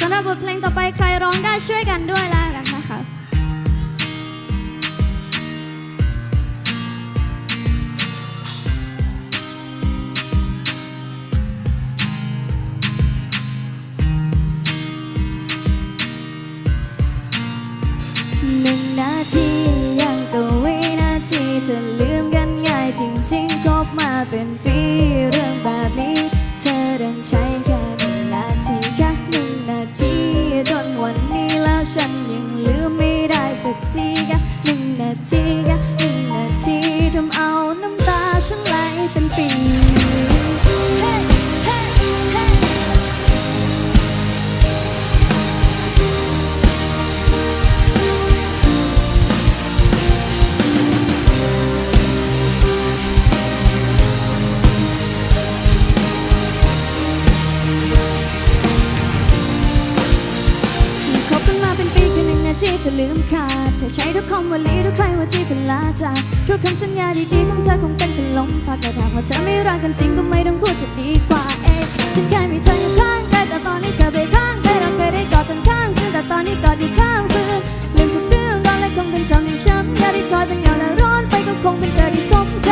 สำหรับบทเพลงต่อไปใครร้องได้ช่วยกันด้วยแล้วกันนะคะหนึ่งนาทียังก็วินาทีจะลืมกันง่ายจริงๆคบมาเป็นปี จะลืมขาดเธอใช้ทุกคำว่าลีทุกใครว่าที่เป็นลาจากทุกคำสัญญาดีๆของเธอคงเป็นแค่ลมพัดแต่ถ้าว่าเธอไม่รักกันจริงก็ไม่ต้องพูดจะดีกว่าเองฉันเคยมีเธออยู่ข้างกายแต่ตอนนี้เธอไปข้างใครเราเคยได้กอดจนข้างคืนแต่ตอนนี้กอดอยู่ข้างฟืนลืมทุกเรื่องราวและคงเป็นเท่านี้ช้ำอยากได้คอยเป็นเงาและร้อนไฟก็คงเป็นเธอที่สมใจ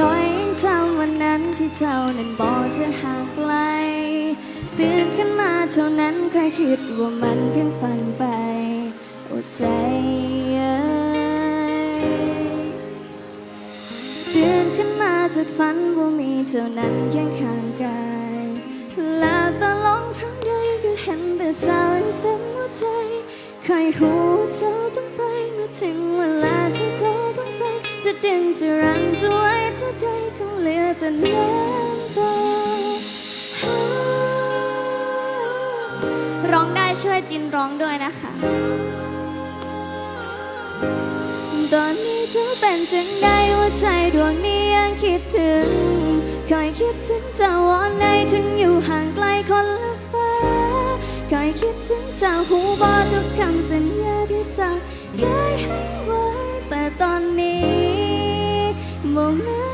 คอยยังจำวันนั้นที่เจ้านั้นบอกจะห่างไกล ตื่นขึ้นมาเท่านั้นใครคิดว่ามันเพียงฝันไปโอ้ใจเอ้ยตื่นขึ้นมาจากฝันว่ามีเท่านั้นเคียงข้างกายแล้วตาลงครั้งใดก็เห็นแต่เจ้าอยู่เต็มหัวใจเคยหูเธอต้องไปเมื่อถึงเวลาเธอก็ต้อง จะดึงจะรั้งจะไว้เท่าใดคงเหลือแต่น้ำตาร้องได้ช่วยจินร้องด้วยนะคะ ตอนนี้เธอเป็นจังใดว่าใจดวงนี้ยังคิดถึง คอยคิดถึงเจ้าวันในถึงอยู่ห่างไกลคนละฟ้า คอยคิดถึงเจ้าหูบอทุกคำสัญญาที่เจ้าเคยให้ไว้แต่ตอนนี้ บ่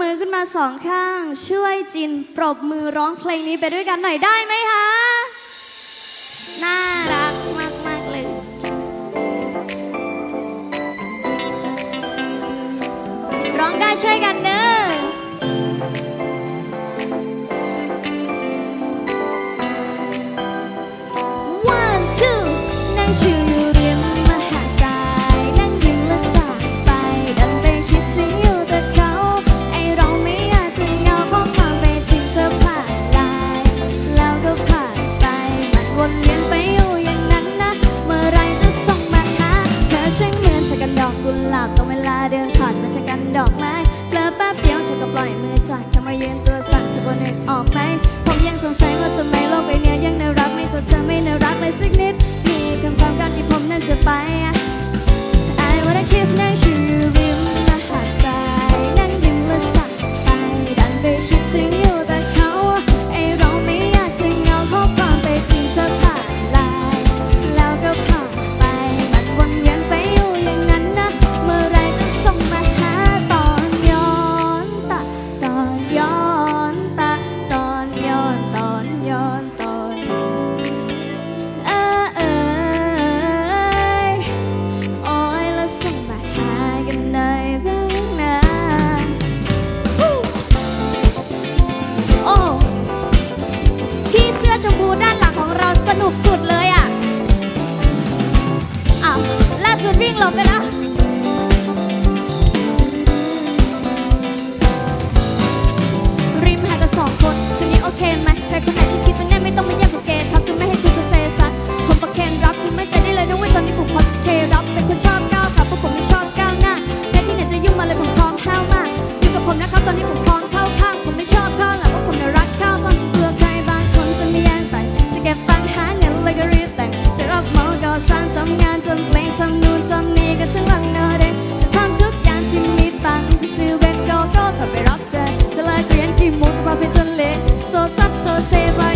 มือขึ้นมาสองข้าง ช่วยจินปรบมือร้องเพลงนี้ไปด้วยกันหน่อยได้ไหมคะ น่ารักมากมากเลย ร้องได้ช่วยกันเด้อ nghe dáng đều ra คนคนนี้โอเคไหมใครคนไหนที่คิดจะง่ายไม่ต้องมาแย so soft, so safe. I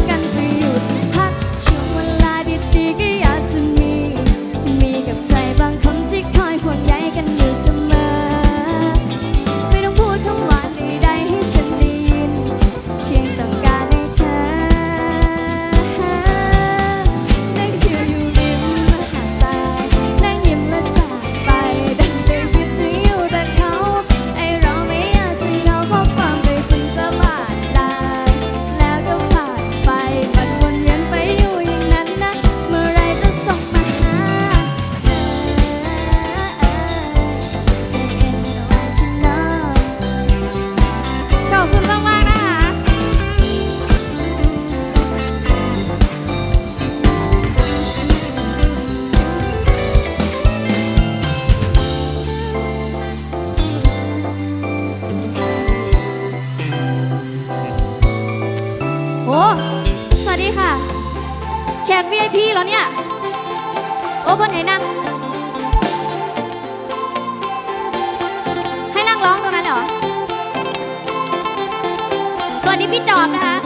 อ้ สวัสดีค่ะ แขก VIP เหรอเนี่ย โอ้เปนให้นั่ง ให้นั่งร้องตรงนั้นเหรอ สวัสดีพี่จอบนะคะ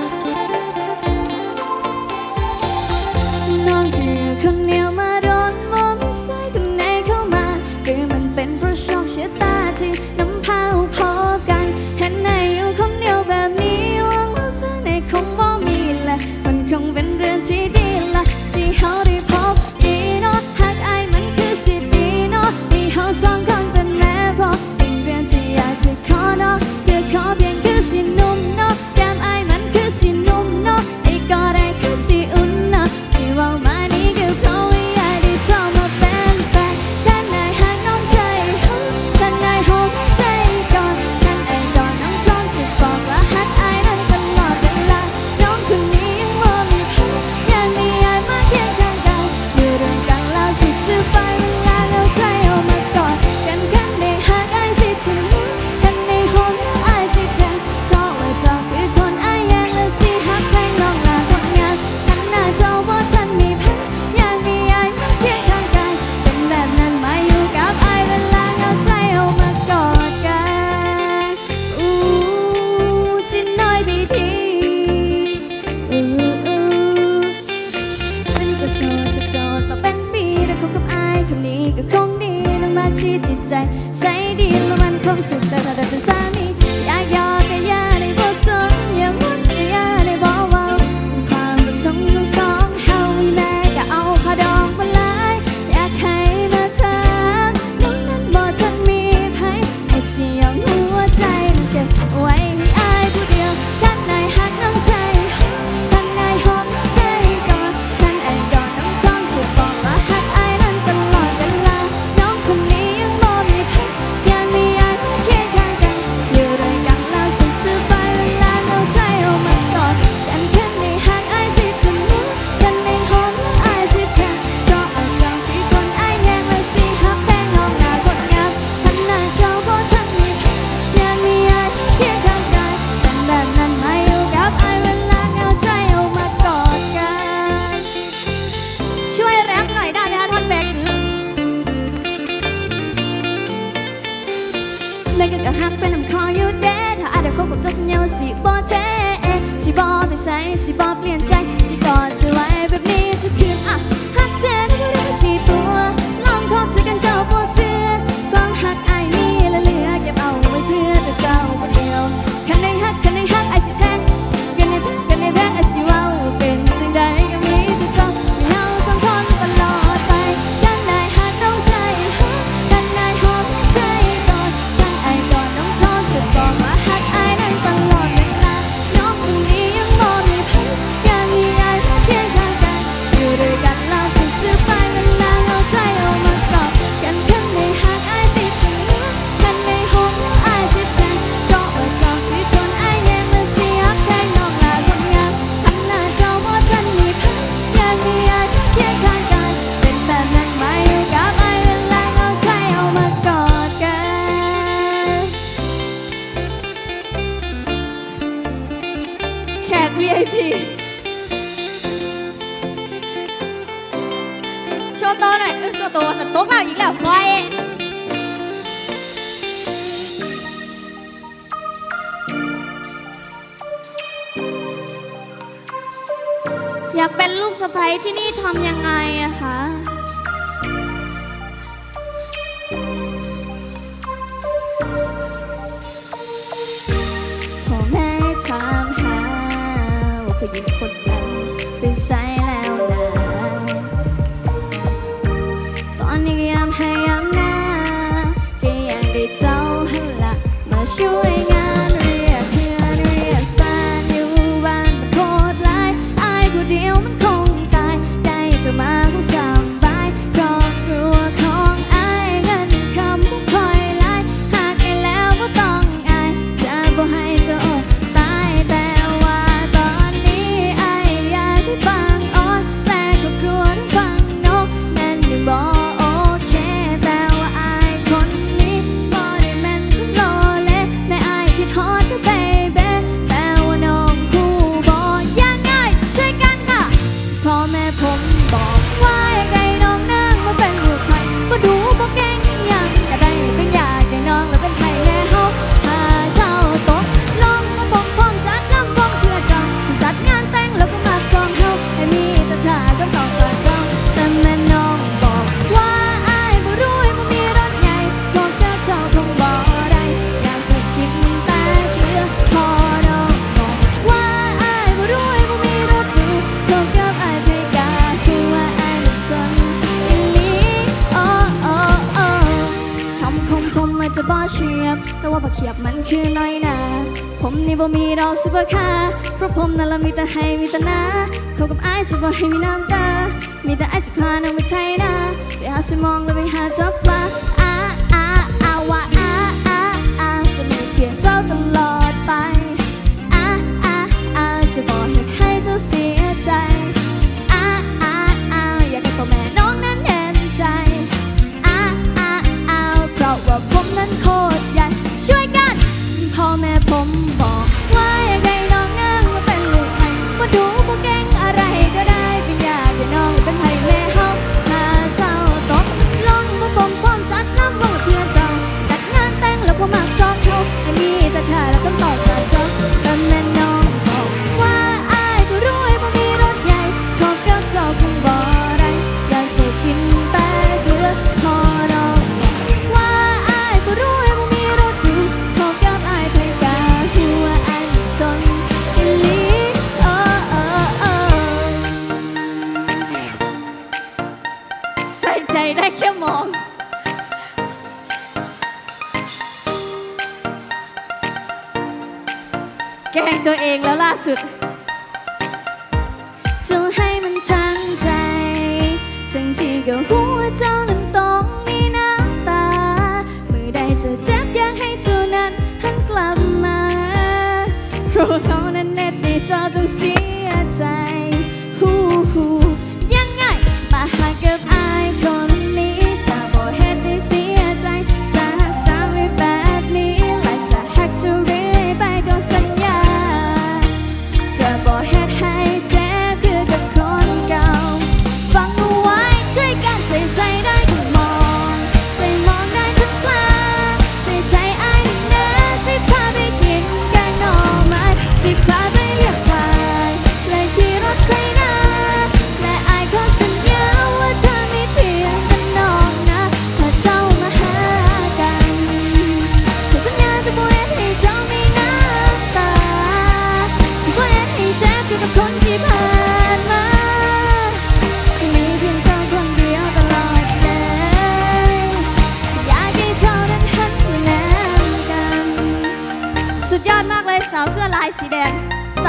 ที่จิตใจใส่ดีแล้วมันคงสุดแต่ถ้าได้เป็นสามี อยากเป็นลูกสะใภ้ที่นี่ทำยังไงอะคะพ่อแม่ถามหาว่าผู้หญิงคนนั้นเป็นสายแล้วนะตอนนี้ก็ยามพยายามนะกยังได้เจ้าหันละมาช่วย เชียบ แต่ว่าบักเขียบมันคือน้อยนาผมนี่บ่มีดราซูเปอร์คาร์เพราะผมนั่นละมีแต่ให้มีแต่นาเขากับไอจะบ่ให้มีน้ำตา มีแต่ไอจะพาน้องไปใช้นาไปหาสมองแล้วไปหาจับปลาอ้าอาอาว่าอาอาอาจะไม่เปลี่ยนเจ้าตลอด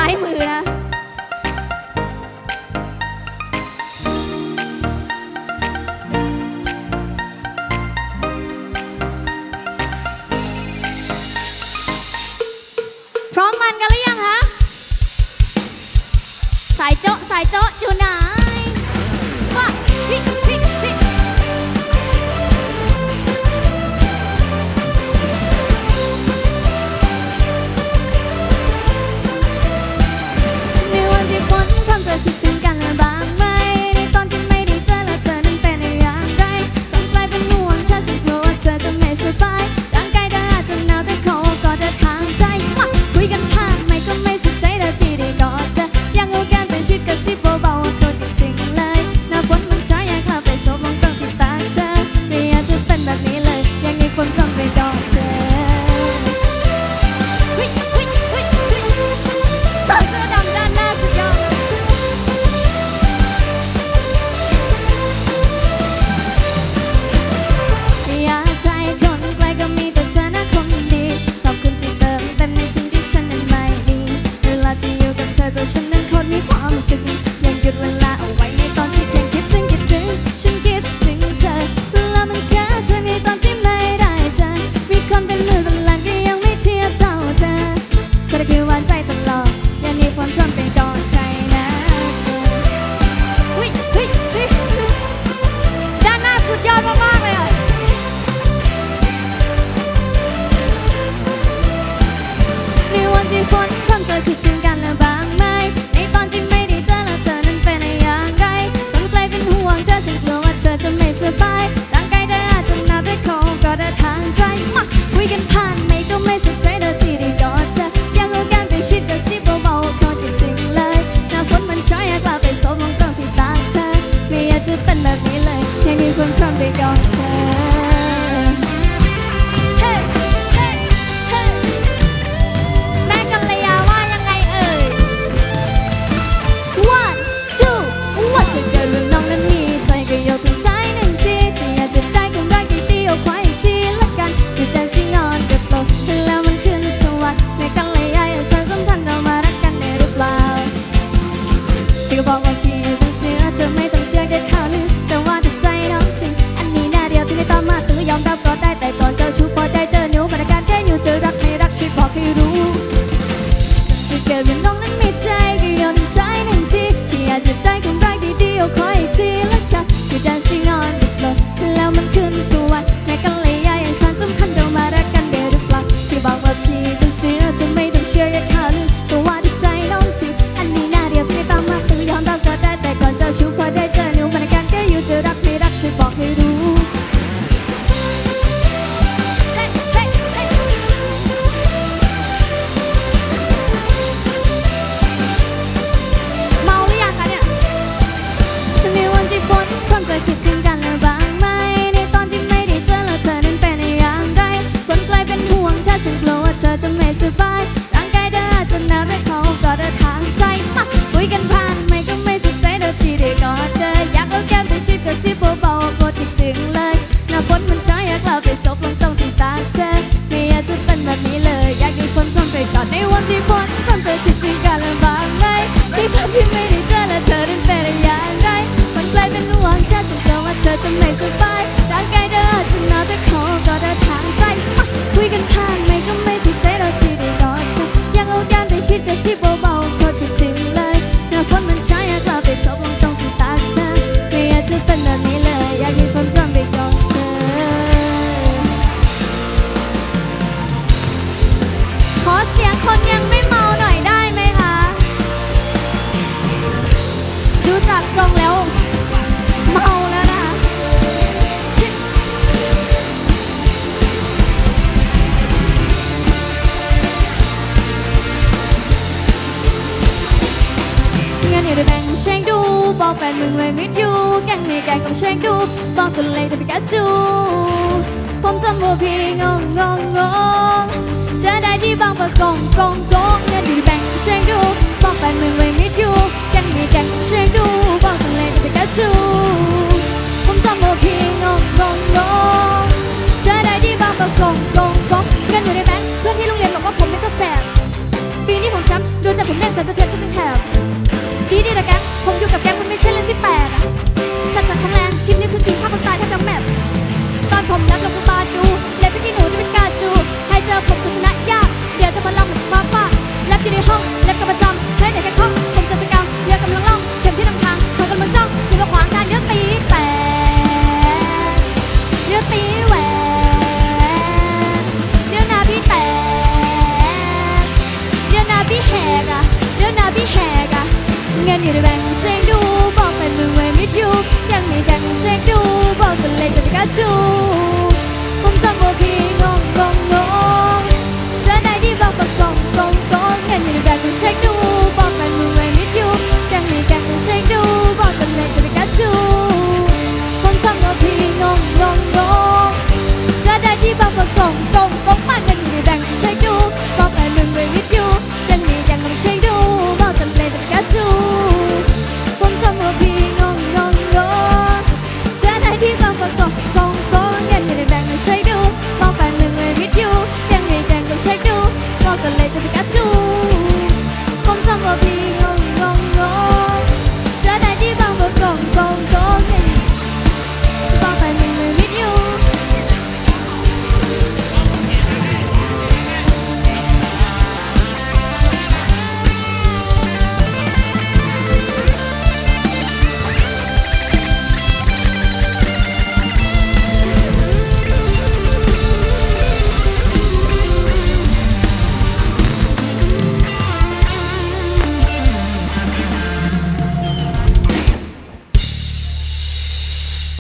ายมือนะ เป็นแบบนี้เลยแค่มีคนทำไปก่อน จะสิงอน on the floor แล้วมันขึ้นสวรรค์แม่ก็เล ได้แบ่งเช็คดู บอกแฟนมึงไว้มิดอยู่แกงม่แกงก็เช็คดู บอกกันเลยถ้าไปกัดจูผมจำว่าพี่งงงงงงจอได้ที่บางประกงกงกงเงินอยู่ที่แบ่งเช็คดู บอกแฟนมึงไว้มิดอยู่แกงมีแกล้งเช็คดู บอกกันเลยถ้าไปกัดจูผมจำว่าพี่งงงงงงจอได้ที่บางประกงกงกงเงินอยู่ในแบงก์เพื่อนที่โรงเรียนบอกว่าผมไม่ก็แสบปีนี้ผมจำดูจากผมแน่นสนสะเทือนทั้งแถบ ดีดีนะแกงผมอยู่กับแกงมันไม่ใช่เรื่องที่แปลกอะจัดจัดของแรงทีมนี้คือทีมฆ่าคนตายทั้งทั้งแมปตอนผมรับลงมาบาดูเล็บพี่หนูที่เป็นกาจูใครเจอผมคุณชนะยากเดี๋ยวจะมาลองเหมือนฟ้าฟ้าเล็บอยู่ในห้องเล็บกับประจำใช้ไหนแค่ กกันเลยแต่กาจูผมจำว่าพี่